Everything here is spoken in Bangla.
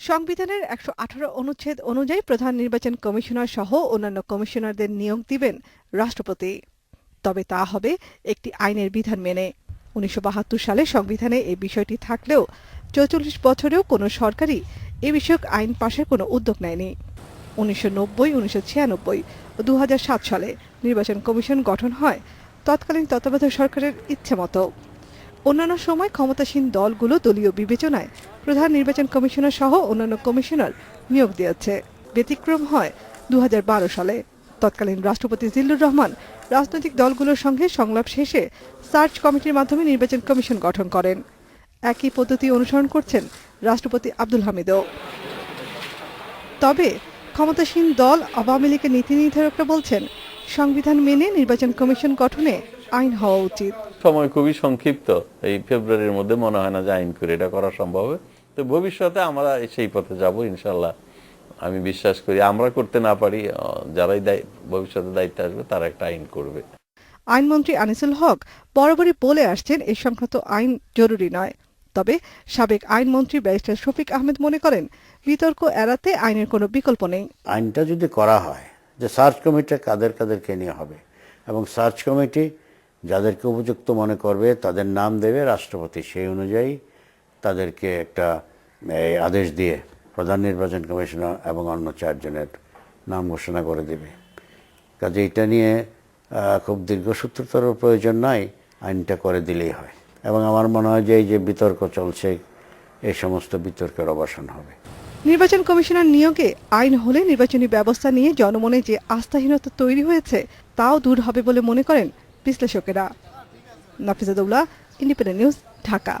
সংবিধানের একশো আঠারো অনুচ্ছেদ অনুযায়ী প্রধান নির্বাচন কমিশনার সহ অন্যান্য কমিশনারদের নিয়োগ দিবেন রাষ্ট্রপতি। তবে তা হবে একটি আইনের বিধান মেনে। উনিশশো বাহাত্তর সালে সংবিধানে এই বিষয়টি থাকলেও চৌচল্লিশ বছরেও কোনো সরকারই এ বিষয়ক আইন পাশের কোনো উদ্যোগ নেয়নি। উনিশশো নব্বই, উনিশশো ছিয়ানব্বই ও দু হাজার সাত সালে নির্বাচন কমিশন গঠন হয় তৎকালীন তত্ত্বাবধায়ক সরকারের ইচ্ছে মতো অন্যান্য সময় ক্ষমতাসীন দলগুলো দলীয় বিবেচনায় প্রধান নির্বাচন কমিশনার সহ অন্যান্য কমিশনার নিয়োগ দিয়েছে। ব্যতিক্রম হয় দু হাজার বারো সালে। তৎকালীন রাষ্ট্রপতি জিল্লুর রহমান রাজনৈতিক দলগুলোর সঙ্গে সংলাপ শেষে সার্চ কমিটির মাধ্যমে নির্বাচন কমিশন গঠন করেন। একই পদ্ধতি অনুসরণ করছেন রাষ্ট্রপতি আব্দুল হামিদও। তবে ক্ষমতাসীন দল আওয়ামী লীগের নীতি নির্ধারকরা বলছেন, সংবিধান মেনে নির্বাচন কমিশন গঠনে আইন হওয়া উচিত। সময় খুবই সংক্ষিপ্ত। এই ফেব্রুয়ারির মধ্যে মনে হয় না যে আইন করে এটা করা সম্ভব হবে। তো ভবিষ্যতে আমরা সেই পথে যাব ইনশাল্লাহ আমি বিশ্বাস করি আমরা করতে না পারি যারাই ভবিষ্যতে দায়িত্বে আসবে তারা একটা আইন করবে। আইনমন্ত্রী আনিসুল হক বরাবরই বলে আসছেন এ সংক্রান্ত আইন জরুরি নয়। তবে সাবেক আইনমন্ত্রী ব্যারিস্টার শফিক আহমেদ মনে করেন বিতর্ক এড়াতে আইনের কোনো বিকল্প নেই। আইনটা যদি করা হয় যে সার্চ কমিটি কাদের কাদেরকে নিয়ে হবে এবং সার্চ কমিটি যাদেরকে উপযুক্ত মনে করবে, তাদের নাম দেবে রাষ্ট্রপতি। সেই অনুযায়ী তাদেরকে একটা আদেশ দিয়ে প্রধান নির্বাচন কমিশনার এবং অন্য চারজনের নাম ঘোষণা করে দেবে। কাজে এটা নিয়ে খুব দীর্ঘসূত্রতর প্রয়োজন নাই, আইনটা করে দিলেই হয়। এবং আমার মনে হয় যে এই যে বিতর্ক চলছে, এই সমস্ত বিতর্কের অবসান হবে। নির্বাচন কমিশনার নিয়োগে আইন হলে নির্বাচনী ব্যবস্থা নিয়ে জনমনে যে আস্থাহীনতা তৈরি হয়েছে, তাও দূর হবে বলে মনে করেন বিশ্লেষকেরা নাফিজাদৌল্লাহ ইন্ডিপেন্ডেন্ট নিউজ ঢাকা।